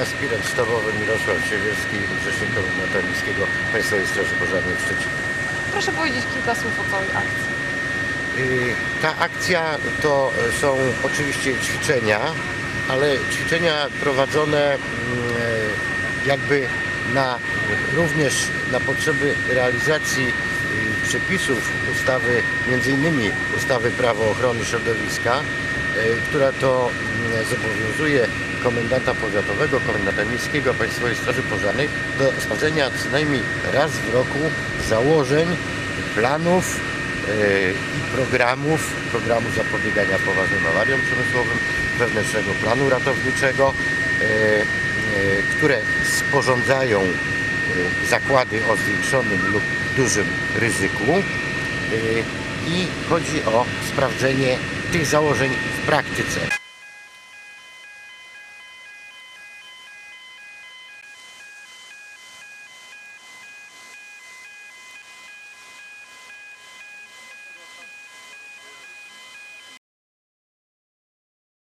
Aspirant sztabowy Mirosław Siewierski, Rzecznik Komendanta Miejskiego Państwowej Straży Pożarnej w Szczecinie. Proszę powiedzieć kilka słów o całej akcji. Y, Ta akcja to są oczywiście ćwiczenia, ale ćwiczenia prowadzone mm, jakby na, również na potrzeby realizacji y, przepisów ustawy, między innymi ustawy Prawo Ochrony Środowiska, która to mm, zobowiązuje komendanta powiatowego, komendanta miejskiego Państwowej Straży Pożarnej do sprawdzenia co najmniej raz w roku założeń, planów e, i programów, programu zapobiegania poważnym awariom przemysłowym, wewnętrznego planu ratowniczego, e, e, które sporządzają e, zakłady o zwiększonym lub dużym ryzyku. E, i chodzi o sprawdzenie tych założeń w praktyce.